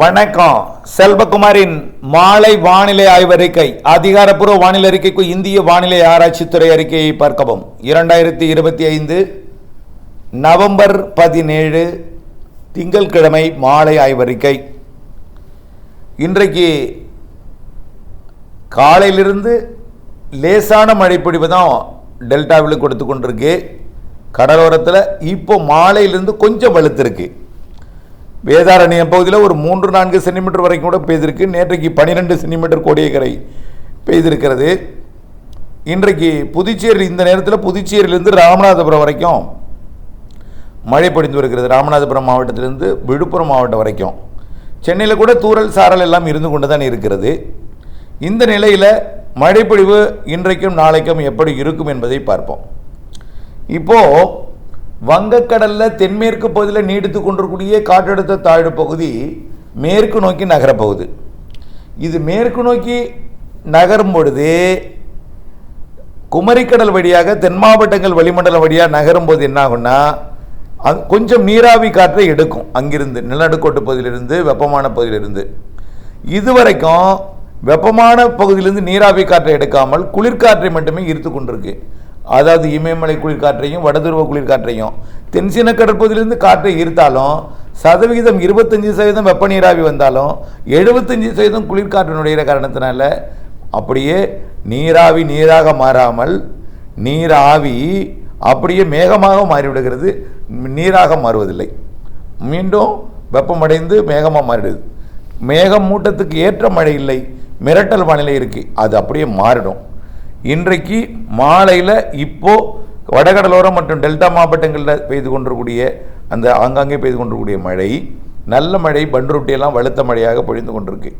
வணக்கம். செல்வகுமாரின் மாலை வானிலை ஆய்வறிக்கை அதிகாரப்பூர்வ வானிலை அறிக்கைக்கு இந்திய வானிலை ஆராய்ச்சித்துறை அறிக்கையை பார்க்கவும். இரண்டாயிரத்தி இருபத்தி ஐந்து நவம்பர் பதினேழு திங்கட்கிழமை மாலை ஆய்வறிக்கை இன்றைக்கு காலையிலிருந்து லேசான மழை பொழிவு தான் டெல்டாவில் கொடுத்து கொண்டிருக்கு. கடலோரத்தில் இப்போ மாலையிலிருந்து கொஞ்சம் வலுத்திருக்கு வேதாரண்யம் பகுதியில் ஒரு மூன்று நான்கு சென்டிமீட்டர் வரைக்கும் கூட பெய்திருக்கு. நேற்றைக்கு பன்னிரெண்டு சென்டிமீட்டர் கோடியக்கரை பெய்திருக்கிறது. இன்றைக்கு புதுச்சேரி இந்த நேரத்தில் புதுச்சேரியிலிருந்து ராமநாதபுரம் வரைக்கும் மழை பொழிந்து வருகிறது. ராமநாதபுரம் மாவட்டத்திலிருந்து விழுப்புரம் மாவட்டம் வரைக்கும். சென்னையில் கூட தூறல் சாரல் எல்லாம் இருந்து கொண்டு தான் இருக்கிறது. இந்த நிலையில் மழைப்பொழிவு இன்றைக்கும் நாளைக்கும் எப்படி இருக்கும் என்பதை பார்ப்போம். இப்போது வங்கக்கடலில் தென்மேற்கு பகுதியில் நீடித்து கொண்டிருக்கூடிய காற்றழுத்த தாழ்வு பகுதி மேற்கு நோக்கி நகரப்போகுது. இது மேற்கு நோக்கி நகரும் பொழுது குமரிக்கடல் வழியாக தென் மாவட்டங்கள் வளிமண்டலம் வழியாக நகரும் போது என்ன ஆகும்னா அது கொஞ்சம் நீராவி காற்றை எடுக்கும். அங்கிருந்து நிலநடுக்கோட்டு பகுதியிலிருந்து வெப்பமான பகுதியிலிருந்து. இதுவரைக்கும் வெப்பமான பகுதியிலிருந்து நீராவி காற்றை எடுக்காமல் குளிர்காற்றை மட்டுமே ஈர்த்து கொண்டிருக்கு. அதாவது இமயமலை குளிர்காற்றையும் வடதுருவ குளிர்காற்றையும். தென்சீன கடற்பகுதியிலிருந்து காற்றை ஈர்த்தாலும் சதவிகிதம் இருபத்தஞ்சி சதவீதம் வெப்ப நீராவி வந்தாலும் எழுபத்தஞ்சி சதவீதம் குளிர்காற்று நுழையிற காரணத்தினால அப்படியே நீராவி நீராக மாறாமல் நீராவி அப்படியே மேகமாக மாறிவிடுகிறது. நீராக மாறுவதில்லை. மீண்டும் வெப்பமடைந்து மேகமாக மாறிடுது. மேகம் மூட்டத்துக்கு ஏற்ற மழை இல்லை. மிரட்டல் வானிலை இருக்குது அது அப்படியே மாறிடும். இன்றைக்கு மாலையில் இப்போது வடகடலோரம் மற்றும் டெல்டா மாவட்டங்களில் பெய்து கொண்டிருக்கூடிய அந்த ஆங்காங்கே பெய்து கொண்டிருக்கூடிய மழை நல்ல மழை பன்ருட்டியெல்லாம் வலுத்த மழையாக பொழிந்து கொண்டிருக்கு.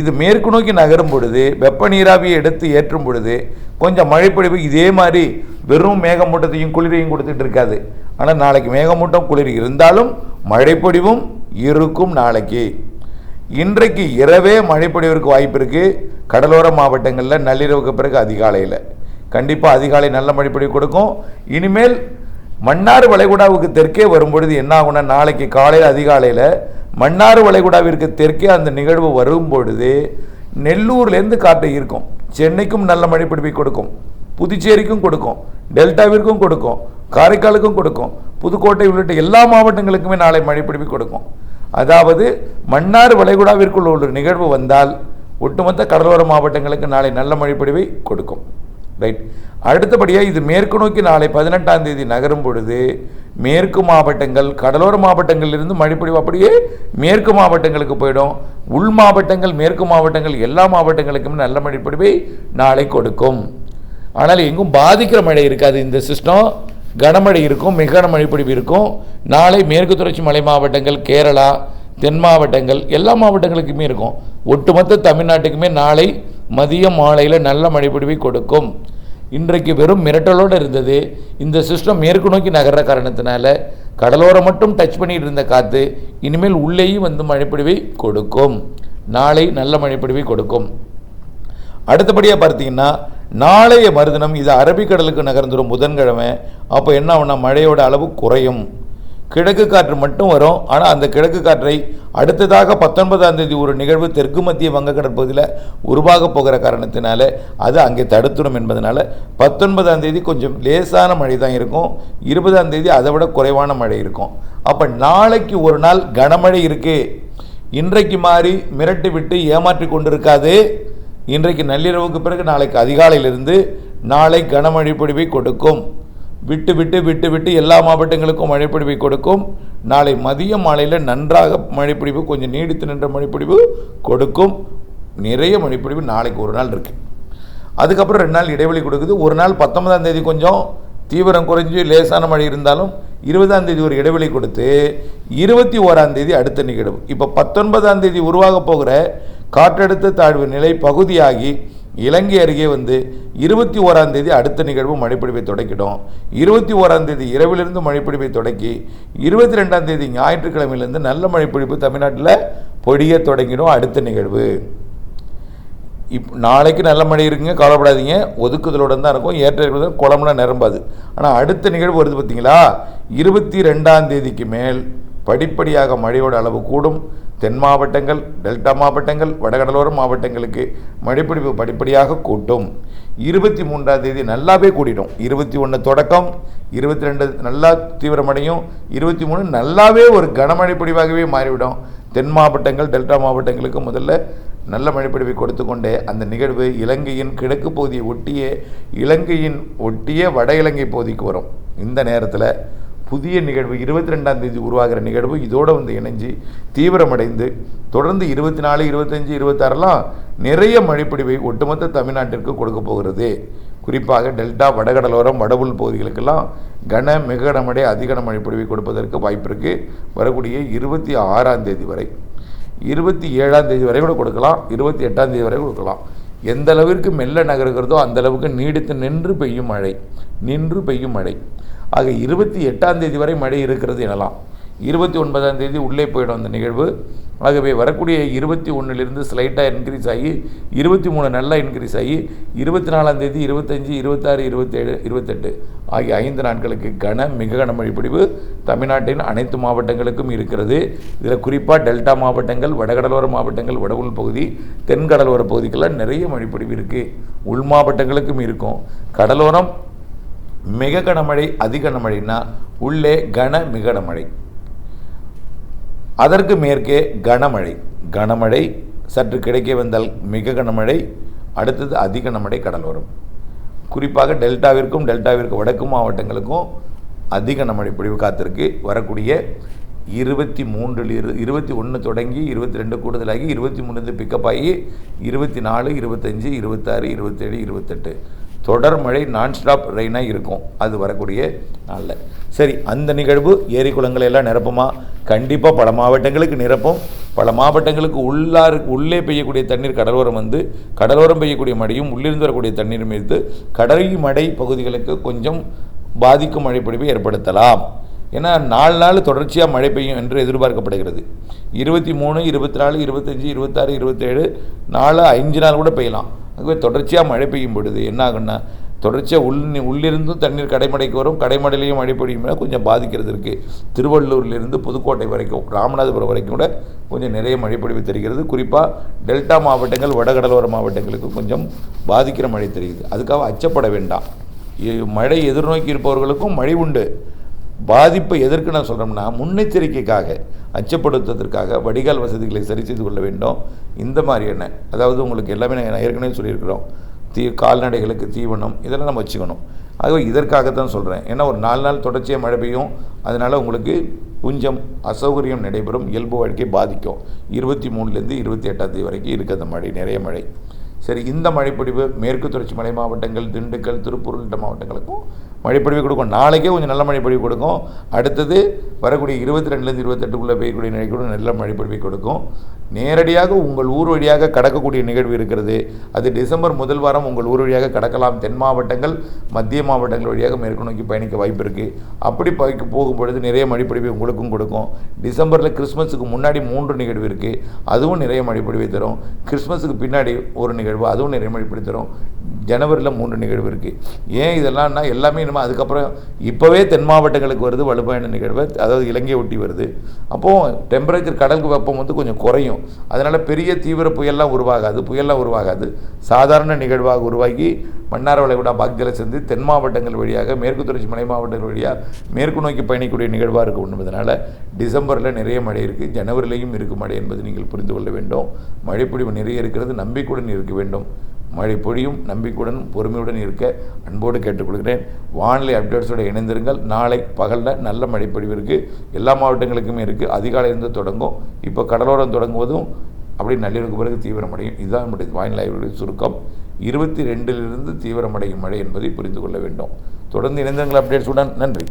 இது மேற்கு நோக்கி நகரும் பொழுது வெப்ப நீராவியை எடுத்து ஏற்றும் பொழுது கொஞ்சம் மழைப்பொழிவு இதே மாதிரி வெறும் மேகமூட்டத்தையும் குளிரையும் கொடுத்துட்டு இருக்காது. ஆனால் நாளைக்கு மேகமூட்டம் குளிர் இருந்தாலும் மழைப்பொழிவும் இருக்கும் நாளைக்கு. இன்றைக்கு இரவே மழைப்பொழிவிற்கு வாய்ப்பு இருக்குது கடலோர மாவட்டங்களில் நள்ளிரவுக்கு பிறகு அதிகாலையில். கண்டிப்பாக அதிகாலை நல்ல மழைப்பொழிவு கொடுக்கும். இனிமேல் மன்னார் வளைகுடாவுக்கு தெற்கே வரும்பொழுது என்ன ஆகும்னா நாளைக்கு காலையில் அதிகாலையில் மன்னார் வளைகுடாவிற்கு தெற்கே அந்த நிகழ்வு வரும் பொழுது நெல்லூர்லேருந்து காற்று இருக்கும் சென்னைக்கும் நல்ல மழைப்பிடிப்பை கொடுக்கும். புதுச்சேரிக்கும் கொடுக்கும். டெல்டாவிற்கும் கொடுக்கும். காரைக்காலுக்கும் கொடுக்கும். புதுக்கோட்டை உள்ளிட்ட எல்லா மாவட்டங்களுக்குமே நாளை மழைப்பிடிப்பை கொடுக்கும். அதாவது மன்னார் வளைகுடாவிற்குள் ஒரு நிகழ்வு வந்தால் ஒட்டுமொத்த கடலோர மாவட்டங்களுக்கு நாளை நல்ல மழைப்பொழிவை கொடுக்கும். ரைட் அடுத்தபடியாக இது மேற்கு நோக்கி நாளை பதினெட்டாம் தேதி நகரும் பொழுது மேற்கு மாவட்டங்கள் கடலோர மாவட்டங்களிலிருந்து மழைப்பொழிவு அப்படியே மேற்கு மாவட்டங்களுக்கு போயிடும். உள் மாவட்டங்கள் மேற்கு மாவட்டங்கள் எல்லா மாவட்டங்களுக்கும் நல்ல மழைப்பொழிவை நாளை கொடுக்கும். ஆனால் எங்கும் பாதிக்கிற மழை இருக்காது இந்த சிஸ்டம். கனமழை இருக்கும் மிக கனமழை பொழிவு இருக்கும். நாளை மேற்கு தொடர்ச்சி மலை மாவட்டங்கள் கேரளா தென் மாவட்டங்கள் எல்லா மாவட்டங்களுக்குமே இருக்கும். ஒட்டுமொத்த தமிழ்நாட்டுக்குமே நாளை மதியம் மாலையில் நல்ல மழைப்பொழிவை கொடுக்கும். இன்றைக்கு வெறும் மிரட்டலோடு இருந்தது. இந்த சிஸ்டம் மேற்கு நோக்கி நகர்ற காரணத்தினால கடலோரம் மட்டும் டச் பண்ணிட்டு இருந்த காற்று இனிமேல் உள்ளேயும் வந்து மழைப்பொழிவை கொடுக்கும். நாளை நல்ல மழைப்பொழிவை கொடுக்கும். அடுத்தபடியாக பார்த்தீங்கன்னா நாளைய மறுதினம் இது அரபிக்கடலுக்கு நகர்ந்துடும் புதன்கிழமை. அப்போ என்ன ஆகும்னா மழையோட அளவு குறையும். கிழக்கு காற்று மட்டும் வரும். ஆனால் அந்த கிழக்கு காற்றை அடுத்ததாக பத்தொன்பதாம் தேதி ஒரு நிகழ்வு தெற்கு மத்திய வங்கக்கடல் பகுதியில் உருவாக போகிற காரணத்தினால அது அங்கே தடுத்துடும் என்பதனால பத்தொன்பதாம் தேதி கொஞ்சம் லேசான மழை தான் இருக்கும். இருபதாம் தேதி அதை விட குறைவான மழை இருக்கும். அப்போ நாளைக்கு ஒரு நாள் கனமழை இருக்குது இன்றைக்கு மாறி மிரட்டி விட்டு ஏமாற்றி கொண்டிருக்காது. இன்றைக்கு நள்ளிரவுக்கு பிறகு நாளைக்கு அதிகாலையிலிருந்து நாளை கனமழை பொழிவை கொடுக்கும். விட்டு விட்டு விட்டு விட்டு எல்லா மாவட்டங்களுக்கும் மழைப்பொழிவை கொடுக்கும். நாளை மதிய மாலையில் நன்றாக மழைப்பொழிவு கொஞ்சம் நீடித்து நின்ற மழைப்பொழிவு கொடுக்கும். நிறைய மழைப்பொழிவு நாளைக்கு ஒரு நாள் இருக்குது அதுக்கப்புறம் ரெண்டு நாள் இடைவெளி கொடுக்குது. ஒரு நாள் பத்தொன்பதாம் தேதி கொஞ்சம் தீவிரம் குறைஞ்சி லேசான மழை இருந்தாலும் இருபதாம் தேதி ஒரு இடைவெளி கொடுத்து இருபத்தி ஓராம் தேதி அடுத்த நிகழ்வு. இப்போ பத்தொன்பதாம் தேதி உருவாக போகிற காற்றழுத்த தாழ்வு நிலை பகுதியாகி இலங்கை அருகே வந்து இருபத்தி ஓராம் தேதி அடுத்த நிகழ்வு மழைப்பிடிப்பை தொடக்கிடும். இருபத்தி ஓராம் தேதி இரவிலிருந்து மழைப்பிடிப்பை தொடக்கி இருபத்தி ரெண்டாம் தேதி ஞாயிற்றுக்கிழமையிலிருந்து நல்ல மழைப்பிடிப்பு தமிழ்நாட்டில் பொடிய தொடங்கிடும் அடுத்த நிகழ்வு. இப் நாளைக்கு நல்ல மழை இருக்குங்க கவலைப்படாதீங்க. ஒதுக்குதலுடன் தான் இருக்கும். ஏற்ற குளம்லாம் நிரம்பாது. ஆனால் அடுத்த நிகழ்வு வருது பார்த்தீங்களா இருபத்தி ரெண்டாம் தேதிக்கு மேல் படிப்படியாக மழையோட அளவு கூடும். தென் மாவட்டங்கள் டெல்டா மாவட்டங்கள் வடகடலோர மாவட்டங்களுக்கு மழைப்பிடிப்பு படிப்படியாக கூட்டும். இருபத்தி மூன்றாம் தேதி நல்லாவே கூடிடும். இருபத்தி ஒன்று தொடக்கம் இருபத்தி ரெண்டு நல்லா தீவிரமடையும் இருபத்தி மூணு நல்லாவே ஒரு கனமழை பிடிவாகவே மாறிவிடும். தென் மாவட்டங்கள் டெல்டா மாவட்டங்களுக்கு முதல்ல நல்ல மழைப்பிடிவை கொடுத்து கொண்டே அந்த நிகழ்வு இலங்கையின் கிழக்கு பகுதியை ஒட்டிய இலங்கையின் ஒட்டிய வட இலங்கை பகுதிக்கு வரும். இந்த நேரத்தில் புதிய நிகழ்வு இருபத்தி ரெண்டாம் தேதி உருவாகிற நிகழ்வு இதோடு வந்து இணைஞ்சு தீவிரமடைந்து தொடர்ந்து இருபத்தி நாலு இருபத்தஞ்சி இருபத்தாறுலாம் நிறைய மழைப்பிடிவை ஒட்டுமொத்த தமிழ்நாட்டிற்கு கொடுக்க போகிறது. குறிப்பாக டெல்டா வடகடலோரம் வடபுல் பகுதிகளுக்கெல்லாம் கன மிக கனமடை அதிகன மழைப்பொழிவை கொடுப்பதற்கு வாய்ப்பு இருக்குது வரக்கூடிய இருபத்தி ஆறாம் தேதி வரை. இருபத்தி ஏழாம் தேதி வரை கூட கொடுக்கலாம். இருபத்தி எட்டாம் தேதி வரை கொடுக்கலாம். எந்த அளவிற்கு மெல்ல நகர்கிறதோ அந்த அளவுக்கு நீடித்து நின்று பெய்யும் மழை நின்று பெய்யும் மழை. ஆக இருபத்தி எட்டாம் தேதி வரை மழை இருக்கிறது எனலாம். இருபத்தி ஒன்பதாம் தேதி உள்ளே போயிடும் அந்த நிகழ்வு. ஆகவே வரக்கூடிய இருபத்தி ஒன்றிலிருந்து ஸ்லைட்டாக இன்க்ரீஸ் ஆகி இருபத்தி மூணு நல்லா இன்க்ரீஸ் ஆகி இருபத்தி நாலாம் தேதி இருபத்தஞ்சி இருபத்தாறு இருபத்தேழு இருபத்தெட்டு ஆகிய ஐந்து நாட்களுக்கு கன மிக கனமழை பொழிவு தமிழ்நாட்டின் அனைத்து மாவட்டங்களுக்கும் இருக்கிறது. இதில் குறிப்பாக டெல்டா மாவட்டங்கள் வடகடலோர மாவட்டங்கள் வடவுள் பகுதி தென்கடலோர பகுதிக்கெல்லாம் நிறைய மழைப்பொழிவு இருக்குது உள் மாவட்டங்களுக்கும் இருக்கும். கடலோரம் மிக கனமழை அதிக கனமழைன்னா உள்ளே கன மிக கனமழை அதற்கு மேற்கே கனமழை. கனமழை சற்று கிடைக்க வந்தால் மிக கனமழை அடுத்தது அதிக கனமழை கடலோரம் குறிப்பாக டெல்டாவிற்கும் டெல்டாவிற்கு வடக்கு மாவட்டங்களுக்கும் அதிக கனமழை பொழிவு காத்திருக்கு. வரக்கூடிய இருபத்தி மூன்றில் இரு இருபத்தி ஒன்று தொடங்கி இருபத்தி ரெண்டு கூடுதலாகி இருபத்தி மூணுலேருந்து பிக்கப் ஆகி இருபத்தி நாலு இருபத்தஞ்சி இருபத்தாறு இருபத்தேழு இருபத்தெட்டு தொடர் மழை நான்ஸ்டாப் ரெயினாக இருக்கும். அது வரக்கூடிய நாளில். சரி அந்த நிகழ்வு ஏரி குளங்களை எல்லாம் நிரப்புமா? கண்டிப்பாக பல மாவட்டங்களுக்கு நிரப்பும். பல மாவட்டங்களுக்கு உள்ளார் உள்ளே பெய்யக்கூடிய தண்ணீர் கடலோரம் வந்து கடலோரம் பெய்யக்கூடிய மழையும் உள்ளிருந்து வரக்கூடிய தண்ணீரும் எடுத்து கடல் மடை பகுதிகளுக்கு கொஞ்சம் பாதிக்கும் மழைப்பொழிவை ஏற்படுத்தலாம். ஏன்னா நாலு நாள் தொடர்ச்சியாக மழை பெய்யும் என்று எதிர்பார்க்கப்படுகிறது. இருபத்தி மூணு இருபத்தி நாலு இருபத்தஞ்சி இருபத்தாறு இருபத்தேழு நாலு அஞ்சு நாள் கூட பெய்யலாம். ஆகவே தொடர்ச்சியாக மழை பெய்யும் பொழுது என்ன ஆகுன்னா தொடர்ச்சியாக உள் உள்ளிருந்தும் தண்ணீர் கடைமடைக்கு வரும். கடைமடையிலையும் அடிப்படையுமே கொஞ்சம் பாதிக்கிறது இருக்குது திருவள்ளூர்லேருந்து புதுக்கோட்டை வரைக்கும் ராமநாதபுரம் வரைக்கும் கூட கொஞ்சம் நிறைய மழைப்பொழிவு தெரிகிறது. குறிப்பாக டெல்டா மாவட்டங்கள் வடகடலோர மாவட்டங்களுக்கு கொஞ்சம் பாதிக்கிற மழை தெரியுது. அதுக்காக அச்சப்பட வேண்டாம். மழை எதிர்நோக்கி இருப்பவர்களுக்கும் மழை உண்டு. பாதிப்பை எதற்கு நான் சொல்கிறோம்னா முன்னெச்சரிக்கைக்காக அச்சப்படுத்துவதற்காக வடிகால் வசதிகளை சரி செய்து கொள்ள வேண்டும். இந்த மாதிரியான அதாவது உங்களுக்கு எல்லாமே நான் ஏற்கனவே சொல்லியிருக்கிறோம். தீ கால்நடைகளுக்கு தீவனம் இதெல்லாம் நம்ம வச்சுக்கணும். அதுவும் இதற்காகத்தான் சொல்கிறேன் ஏன்னா ஒரு நாலு நாள் தொடர்ச்சியாக மழை பெய்யும் அதனால் உங்களுக்கு கொஞ்சம் அசௌகரியம் நடைபெறும் இயல்பு வாழ்க்கை பாதிக்கும். இருபத்தி மூணுலேருந்து இருபத்தி எட்டாம் தேதி வரைக்கும் இருக்குது அந்த மழை நிறைய மழை. சரி இந்த மழைப்பொடிவு மேற்கு தொடர்ச்சி மலை மாவட்டங்கள் திண்டுக்கல் திருப்பூர் உள்ளிட்ட மாவட்டங்களுக்கும் மழைப்பொழிவு கொடுக்கும். நாளைக்கே கொஞ்சம் நல்ல மழைப்பொழிவு கொடுக்கும். அடுத்தது வரக்கூடிய இருபத்தி ரெண்டுலேருந்து இருபத்தெட்டுக்குள்ளே பெய்யக்கூடிய நிலை கூட நல்ல மழைப்பொழிவை கொடுக்கும். நேரடியாக உங்கள் ஊர் வழியாக கடக்கக்கூடிய நிகழ்வு இருக்கிறது. அது டிசம்பர் முதல் வாரம் உங்கள் ஊர் வழியாக கடக்கலாம். தென் மாவட்டங்கள் மத்திய மாவட்டங்கள் வழியாக மேற்கு நோக்கி பயணிக்க வாய்ப்பு இருக்குது அப்படி பயக்க போகும் பொழுது நிறைய மழைப்பொழிவை உங்களுக்கும் கொடுக்கும். டிசம்பரில் கிறிஸ்மஸுக்கு முன்னாடி மூன்று நிகழ்வு இருக்குது அதுவும் நிறைய மழைப்பொழிவை தரும். கிறிஸ்மஸுக்கு பின்னாடி ஒரு நிகழ்வு அதுவும் நிறைய மழைப்பொழிவு தரும். ஜனவரியில் மூன்று நிகழ்வு இருக்குது ஏன் இதெல்லாம்னா எல்லாமே இனிமேல் அதுக்கப்புறம் இப்போவே தென் மாவட்டங்களுக்கு வருது வலுப்பயண நிகழ்வு? அதாவது இலங்கை ஒட்டி வருது. அப்போது டெம்பரேச்சர் கடலுக்கு வெப்பம் வந்து கொஞ்சம் குறையும். அதனால் பெரிய தீவிர புயல்லாம் உருவாகாது புயல்லாம் உருவாகாது. சாதாரண நிகழ்வாக உருவாகி மன்னார் வளைகுடா பாக்ஜல சேர்ந்து தென் மாவட்டங்கள் வழியாக மேற்கு தொடர்ச்சி மலை மாவட்டங்கள் வழியாக மேற்கு நோக்கி பயணிக்கக்கூடிய நிகழ்வாக இருக்கும் என்பதனால் டிசம்பரில் நிறைய மழை இருக்குது ஜனவரிலையும் இருக்கும் மழை என்பது நீங்கள் புரிந்து கொள்ள வேண்டும். மழைப்பொழிவு நிறைய இருக்கிறது நம்பிக்கையுடன் இருக்க வேண்டும். மழை பொழியும் நம்பிக்கையுடன் பொறுமையுடன் இருக்க அன்போடு கேட்டுக்கொள்கிறேன். வானிலை அப்டேட்ஸோடு இணைந்திருங்கள். நாளை பகலில் நல்ல மழைப்பொழிவு இருக்குது எல்லா மாவட்டங்களுக்குமே இருக்குது அதிகாலையிலிருந்து தொடங்கும். இப்போ கடலோரம் தொடங்குவதும் அப்படி நள்ளிரவுக்கு பிறகு தீவிரமடையும். இதுதான் நம்முடைய வானிலை சுருக்கம். இருபத்தி ரெண்டிலிருந்து தீவிரமடையும் மழை என்பதை புரிந்து கொள்ள வேண்டும். தொடர்ந்து இணைந்திருங்கள் அப்டேட்ஸுடன். நன்றி.